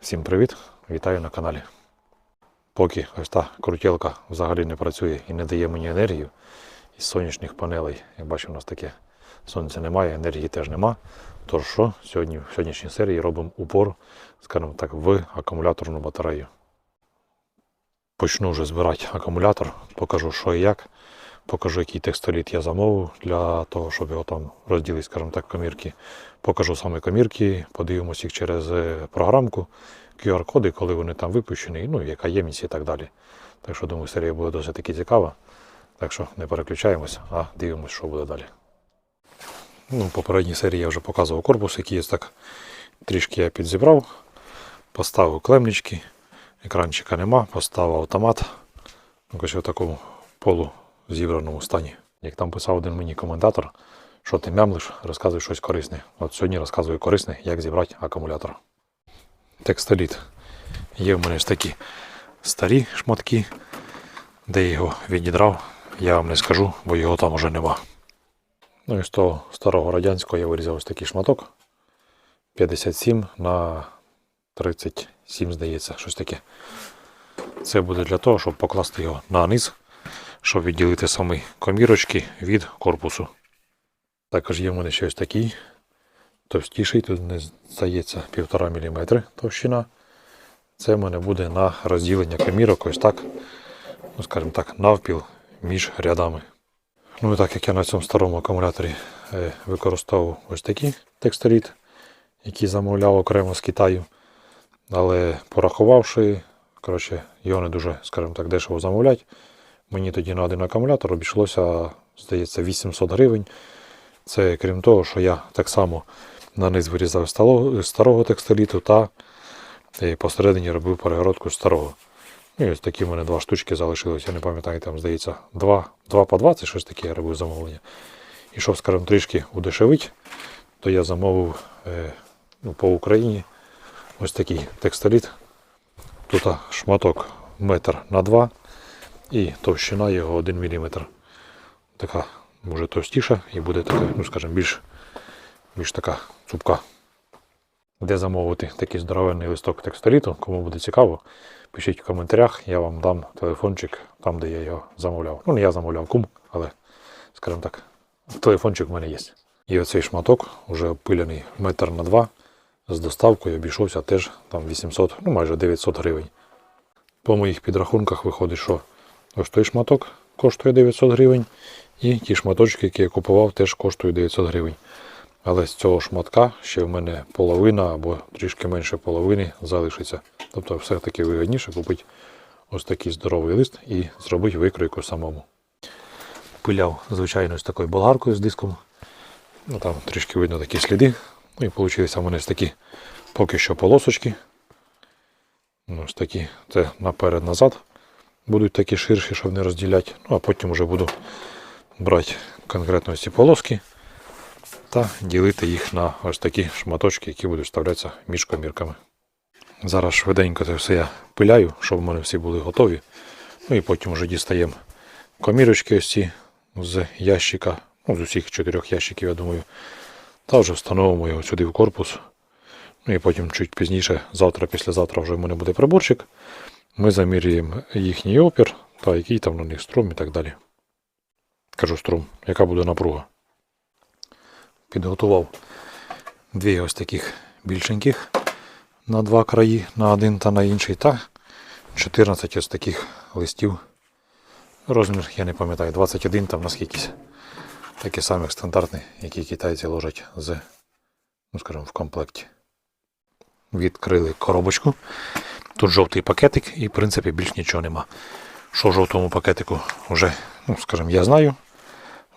Всім привіт! Вітаю на каналі. Поки ось та крутілка взагалі не працює і не дає мені енергію із сонячних панелей, як бачимо, у нас таке сонця немає, енергії теж нема. Тож що, сьогодні в сьогоднішній серії робимо упор, скажімо так, в акумуляторну батарею. Почну вже збирати акумулятор, покажу, що і як. Покажу, який текстоліт я замовив для того, щоб його там розділити, скажімо так, комірки. Покажу саме комірки, подивимося їх через е, програмку, QR-коди, коли вони там випущені, ну, яка ємність і так далі. Так що, думаю, серія буде досить таки цікава. Так що не переключаємось, а дивимося, що буде далі. Ну, в попередній серії я вже показував корпус, який є так трішки я підзібрав, поставив клемнички, екранчика нема, поставив автомат. Ось в такому полу зібраному стані. Як там писав один мені коментатор, що ти мямлиш, розказуй щось корисне. От сьогодні розказую корисне, як зібрати акумулятор. Текстоліт. Є в мене ж такі старі шматки, де його відідрав, я вам не скажу, бо його там уже нема. Ну і з того старого радянського я вирізав ось такий шматок. 57 на 37, здається, щось таке. Це буде для того, щоб покласти його на низ, щоб відділити самі комірочки від корпусу. Також є в мене ще ось такий товстіший, тут не здається 1,5 мм товщина. Це в мене буде на розділення комірок, ось так, ну скажімо так, навпіл між рядами. Ну і так як я на цьому старому акумуляторі е, використовував ось такий текстоліт, який замовляв окремо з Китаю. Але порахувавши, коротше, його не дуже, скажімо так, дешево замовляти. Мені тоді на один акумулятор обійшлося, здається, 800 гривень. Це крім того, що я так само на низ вирізав старого текстоліту та е, посередині робив перегородку старого. Ну, І ось такі в мене два штучки залишились. Я не пам'ятаю, там, здається, 2, 2 по 20, щось таке я робив замовлення. І щоб, скажімо, трішки удешевити, то я замовив е, ну, по Україні ось такий текстоліт. Тут шматок метр на 2 і товщина його 1 мм. Така може товстіша і буде така, ну скажімо, більш, більш така цупка. Де замовити такий здоровенний листок текстоліту, кому буде цікаво, пишіть в коментарях, я вам дам телефончик там, де я його замовляв. Ну, не я замовляв кум, але, скажімо так, телефончик в мене є. І оцей шматок, вже опилений метр на два, з доставкою обійшовся теж там 800, ну майже 900 гривень. По моїх підрахунках виходить, що ось той шматок коштує 900 гривень, і ті шматочки, які я купував, теж коштують 900 гривень. Але з цього шматка ще в мене половина або трішки менше половини залишиться. Тобто все-таки вигідніше купити ось такий здоровий лист і зробити викройку самому. Пиляв, звичайно, з такою болгаркою з диском. Ну, там трішки видно такі сліди. Ну і вийшли в мене такі поки що полосочки. Ну, ось такі, це наперед-назад. Будуть такі ширші, щоб не розділяти. Ну, а потім вже буду брати конкретно ці полоски та ділити їх на ось такі шматочки, які будуть вставлятися між комірками. Зараз швиденько це все я пиляю, щоб в мене всі були готові. Ну і потім вже дістаємо комірочки ось ці з ящика, ну, з усіх чотирьох ящиків, я думаю. Та вже встановимо його сюди в корпус. Ну і потім чуть пізніше, завтра, післязавтра вже в мене буде приборчик. Ми замірюємо їхній опір та який там на них струм і так далі. Кажу струм, яка буде напруга. Підготував дві ось таких більшеньких на два краї, на один та на інший, та 14 ось таких листів. Розмір, я не пам'ятаю, 21 там наскількись. Такі самі стандартні, які китайці ложать з, ну скажімо, в комплекті. Відкрили коробочку. Тут жовтий пакетик і, в принципі, більш нічого нема. Що в жовтому пакетику вже, ну, скажімо, я знаю.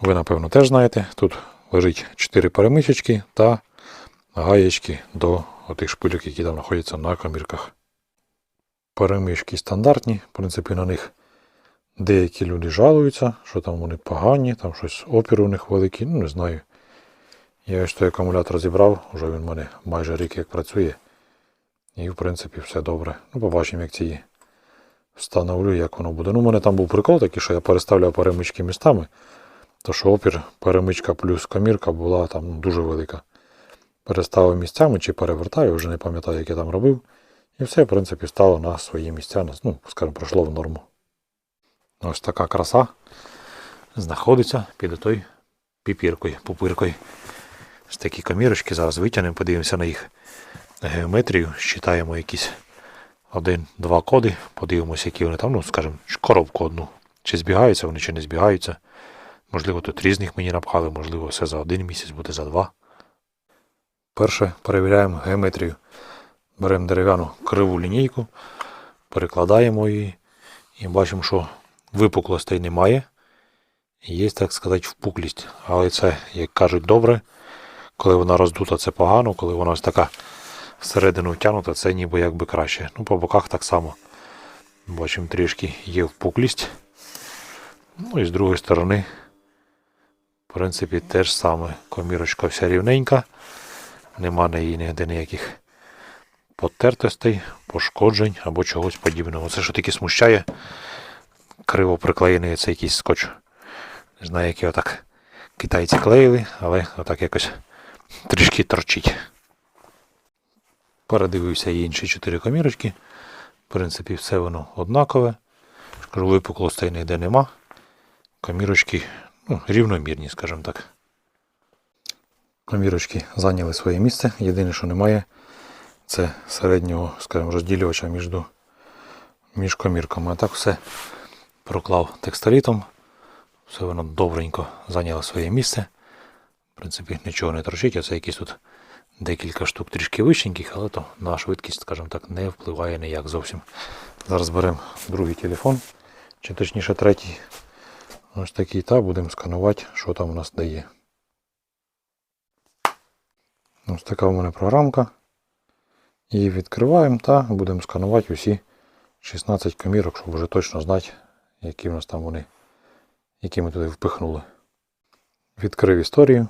Ви, напевно, теж знаєте. Тут лежить 4 перемичечки та гаєчки до отих шпильок, які там знаходяться на комірках. Перемички стандартні, в принципі, на них деякі люди жалуються, що там вони погані, там щось опір у них великий, ну не знаю. Я ось той акумулятор зібрав, вже він в мене майже рік як працює. І в принципі все добре. Ну, побачимо, як ці встановлю, як воно буде. Ну, у мене там був прикол такий, що я переставляв перемички містами, то що опір перемичка плюс комірка була там дуже велика. Переставив місцями чи перевертаю, вже не пам'ятаю, як я там робив. І все, в принципі, стало на свої місця, ну, скажімо, пройшло в норму. Ось така краса знаходиться під той піпіркою, пупиркою. Ось такі камірочки. Зараз витягнемо, подивимося на їх геометрію, считаємо якісь один-два коди, подивимося, які вони там, ну, скажімо, коробку одну. Чи збігаються вони, чи не збігаються. Можливо, тут різних мені напхали, можливо, все за один місяць буде за два. Перше перевіряємо геометрію. Беремо дерев'яну криву лінійку, перекладаємо її і бачимо, що випуклостей немає. Є, так сказати, впуклість. Але це, як кажуть, добре. Коли вона роздута, це погано, коли вона ось така всередину втягнута, це ніби якби краще. Ну, по боках так само. Бачимо, трішки є впуклість. Ну і з другої сторони, в принципі, теж саме. Комірочка вся рівненька. Нема на її ніде ніяких потертостей, пошкоджень або чогось подібного. Це що таки смущає. Криво приклеєний цей якийсь скотч. Не знаю, як його так китайці клеїли, але отак якось трішки торчить. Передивився і інші чотири комірочки. В принципі, все воно однакове. Кажу, випуклостей ніде нема. Комірочки ну, рівномірні, скажімо так. Комірочки зайняли своє місце. Єдине, що немає, це середнього, скажімо, розділювача між, між комірками. А так все проклав текстолітом. Все воно добренько зайняло своє місце. В принципі, нічого не торчить, а це якісь тут декілька штук трішки вищеньких, але то на швидкість, скажімо так, не впливає ніяк зовсім. Зараз беремо другий телефон, чи точніше третій. Ось такий та будемо сканувати, що там у нас дає. Ось така у мене програмка. Її відкриваємо та будемо сканувати усі 16 комірок, щоб вже точно знати, які в нас там вони, які ми туди впихнули. Відкрив історію.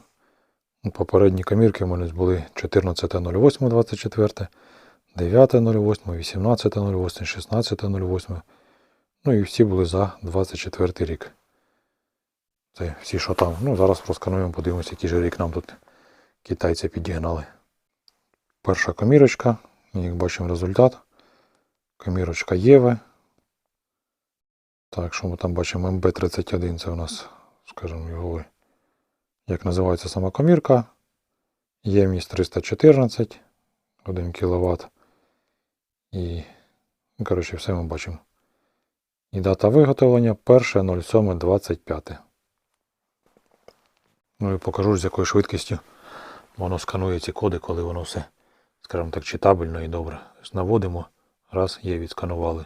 Попередні комірки у мене були 14.08.24, 9.08, 18.08, 16.08. Ну і всі були за 24 рік. Це всі, що там. Ну, зараз проскануємо, подивимося, який же рік нам тут китайці підігнали. Перша комірочка. Як бачимо результат. Комірочка Єве. Так, що ми там бачимо МБ31, це у нас, скажімо, його, як називається сама комірка. Ємність 314, 1 кВт. І, ну, коротше, все ми бачимо. І дата виготовлення 1.07.25. Ну і покажу, з якою швидкістю воно сканує ці коди, коли воно все, скажімо так, читабельно і добре. Наводимо, раз, є, відсканували.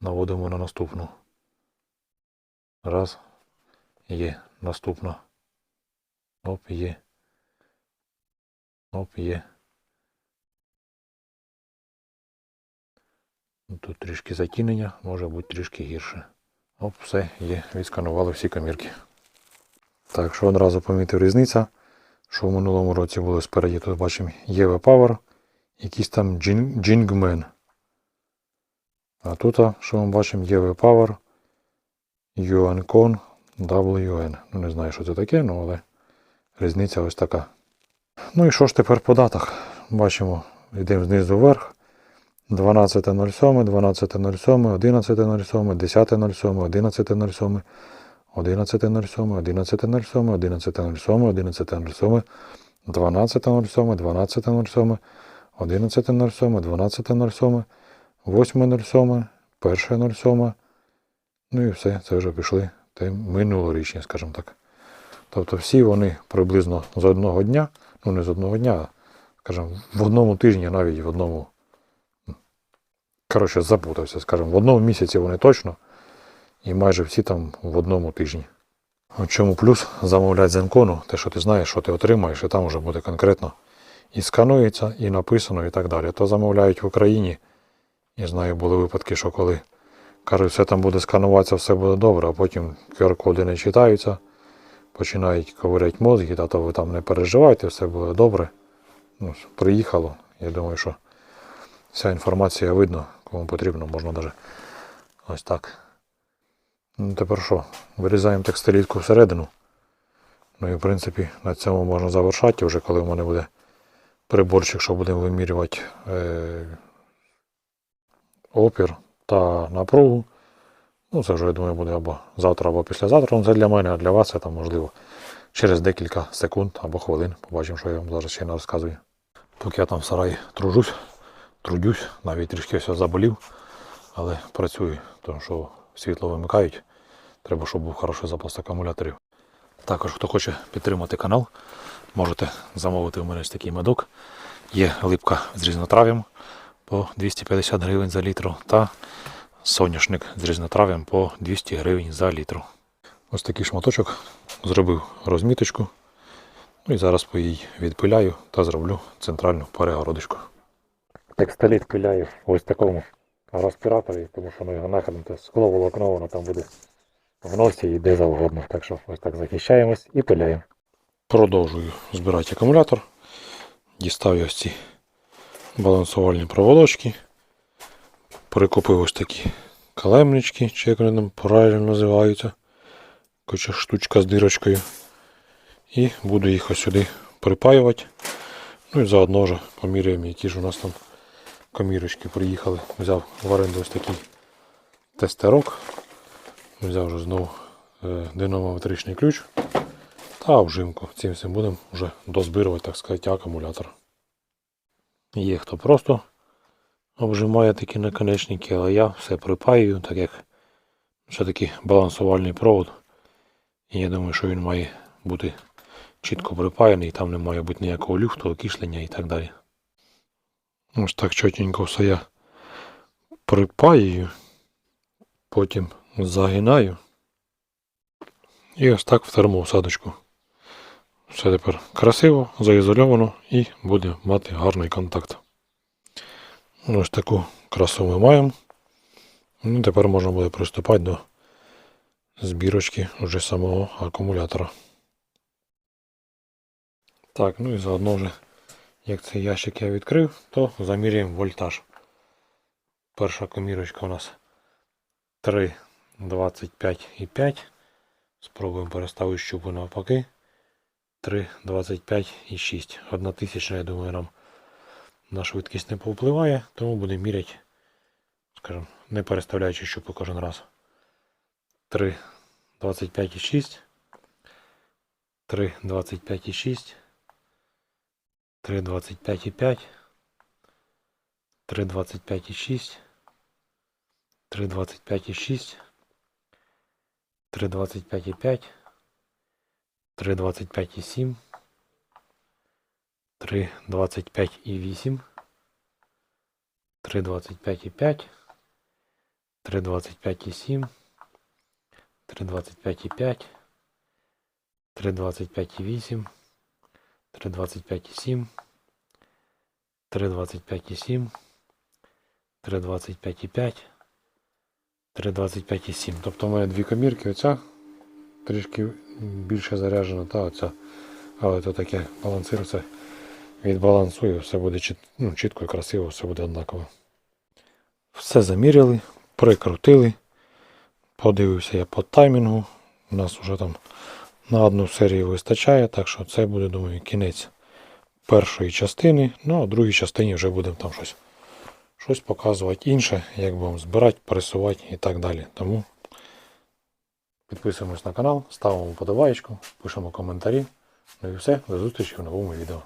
Наводимо на наступну. Раз, є, наступна. Оп, є. Оп, є. Ну, Тут трішки затінення, може бути трішки гірше. Оп, все, є, відсканували всі комірки. Так, що одразу помітив різниця, що в минулому році було спереді, тут бачимо Єве Power, якийсь там Джингмен. А тут, що ми бачимо, Єве Power, UNCON WN. Ну, не знаю, що це таке, ну, але різниця ось така. Ну і що ж тепер по датах? Бачимо, йдемо знизу вверх. 12.07, 12.07, 11.07, 10.07, 11.07, 11.07, 11.07, 11.07, 11.07, 12.07, 12.07, 11.07, 12.07, 8.07, 1.07. Ну і все, це вже пішли минулорічні, скажімо так. Тобто всі вони приблизно з одного дня, ну не з одного дня, а скажімо, в одному тижні, навіть в одному. Коротше, запутався, скажімо, в одному місяці вони точно. І майже всі там в одному тижні. В чому плюс замовляти з те, що ти знаєш, що ти отримаєш, і там вже буде конкретно і сканується, і написано, і так далі. То замовляють в Україні. Я знаю, були випадки, що коли кажуть, все там буде скануватися, все буде добре, а потім QR-коди не читаються, починають ковиряти мозги, та то ви там не переживайте, все буде добре. Ну, приїхало. Я думаю, що вся інформація видно, кому потрібно, можна навіть ось так. Ну, тепер що? Вирізаємо текстилітку всередину. Ну і в принципі на цьому можна завершати, вже коли в мене буде приборчик, що будемо вимірювати е, опір та напругу. Ну, це вже, я думаю, буде або завтра, або післязавтра. Ну, це для мене, а для вас це там можливо через декілька секунд або хвилин. Побачимо, що я вам зараз ще не розказую. Поки я там в сараї тружусь, трудюсь, навіть трішки все заболів, але працюю, тому що світло вимикають. Треба, щоб був хороший запас акумуляторів. Також, хто хоче підтримати канал, можете замовити у мене ось такий медок. Є липка з різнотрав'ям по 250 гривень за літр та соняшник з різнотрав'ям по 200 гривень за літр. Ось такий шматочок зробив розміточку. Ну і зараз по їй відпиляю та зроблю центральну перегородочку. Текстоліт пиляю ось такому респіраторі, тому що ну, його нахрен скло волокно, воно там буде в носі і де завгодно. Так що ось так захищаємось і пиляємо. Продовжую збирати акумулятор. Дістав я ось ці балансувальні проволочки. Прикупив ось такі калемнички, чи як вони там правильно називаються. Коротше, штучка з дирочкою. І буду їх ось сюди припаювати. Ну і заодно вже поміряємо, які ж у нас там комірочки приїхали. Взяв в оренду ось такий тестерок. Взяв вже знову е, динамометричний ключ та вжимку. Цим всім будемо вже дозбирувати, так сказати, акумулятор. Є хто просто обжимає такі наконечники, але я все припаюю, так як все-таки балансувальний провод. І я думаю, що він має бути чітко припаяний, там не має бути ніякого люфту, окишлення і так далі. Ось так чотенько все я припаюю, потім загинаю. І ось так в термоусадочку. Все тепер красиво, заізольовано і буде мати гарний контакт. Ось таку красу ми маємо. Ну, тепер можна буде приступати до збірочки вже самого акумулятора. Так, ну і заодно вже, як цей ящик я відкрив, то заміряємо вольтаж. Перша комірочка у нас 3,25,5. Спробуємо переставити щупу навпаки. 3,25,6. Одна тисячна, я думаю, нам на швидкість не повпливає, тому будемо міряти, скажімо, не переставляючи щупу кожен раз. 3,25,6. 3,25,6. 3,25,5. 3,25,6. 3,25,6. 3,25,5. 3,25,7. 3,25,8. 3,25,5. 3,25,7. 3,25,5. 3,25,8. 3,25,7. 3,25,7. 3,25,5. 3,25,7. Тобто у мене дві комірки, оця трішки більше заряджена, та оця. Але то таке балансир це відбалансує, все буде чіт- ну, чітко і красиво, все буде однаково. Все заміряли, прикрутили. Подивився я по таймінгу. У нас вже там на одну серію вистачає, так що це буде, думаю, кінець першої частини. Ну, а в другій частині вже будемо там щось, щось показувати інше, як будемо збирати, пересувати і так далі. Тому підписуємось на канал, ставимо подобаєчку, пишемо коментарі. Ну і все, до зустрічі в новому відео.